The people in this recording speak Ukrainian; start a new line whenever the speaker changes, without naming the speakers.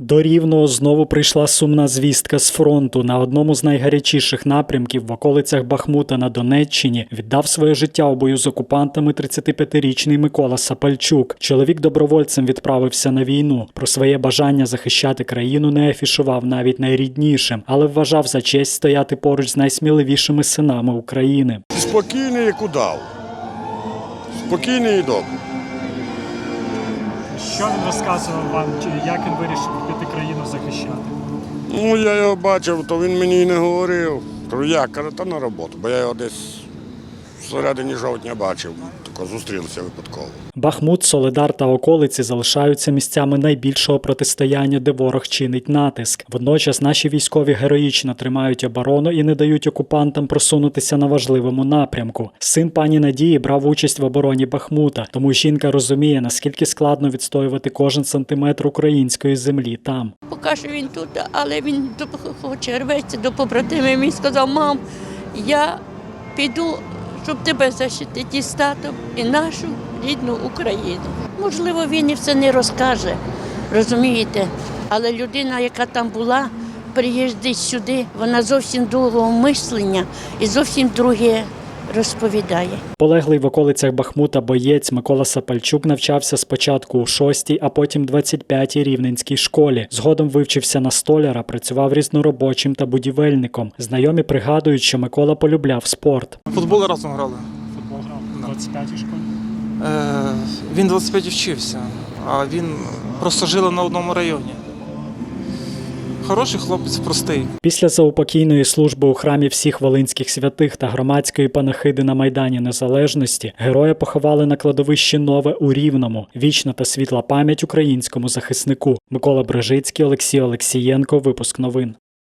До Рівного знову прийшла сумна звістка з фронту. На одному з найгарячіших напрямків в околицях Бахмута на Донеччині віддав своє життя у бою з окупантами 35-річний Микола Сапальчук. Чоловік добровольцем відправився на війну. Про своє бажання захищати країну не афішував навіть найріднішим, але вважав за честь стояти поруч з найсміливішими синами України.
Спокійний, як удав. Спокійний і добрий.
Що він розказував вам? Чи як він вирішив піти країну захищати?
Ну, я його бачив, то він мені й не говорив. Кажу, я Каже, та на роботу, бо я його десь всередині жовтня бачив. Тако зустрілися випадково.
Бахмут, Соледар та околиці залишаються місцями найбільшого протистояння, де ворог чинить натиск. Водночас наші військові героїчно тримають оборону і не дають окупантам просунутися на важливому напрямку. Син пані Надії брав участь в обороні Бахмута, тому жінка розуміє, наскільки складно відстоювати кожен сантиметр української землі там.
Поки що він тут, але він до- хоче рветься до побратимів. Він сказав, мам, я піду, щоб тебе захистити і татом і нашу рідну Україну. Можливо, він і все не розкаже, розумієте? Але людина, яка там була, приїздить сюди, вона зовсім другого мислення і зовсім друге розповідає.
Полеглий в околицях Бахмута боєць Микола Сапальчук навчався спочатку у 6-й, а потім 25-й рівненській школі. Згодом вивчився на столяра, працював різноробочим та будівельником. Знайомі пригадують, що Микола полюбляв спорт.
Футбол разом грали.
Футбол грав в 25-й школі.
Е, він 25 вчився, а він просто жили на одному районі. Хороший хлопець, простий.
Після заупокійної служби у храмі всіх волинських святих та громадської панахиди на Майдані Незалежності героя поховали на кладовищі Нове у Рівному. Вічна та світла пам'ять українському захиснику. Микола Брежицький, Олексій Олексієнко. Випуск новин.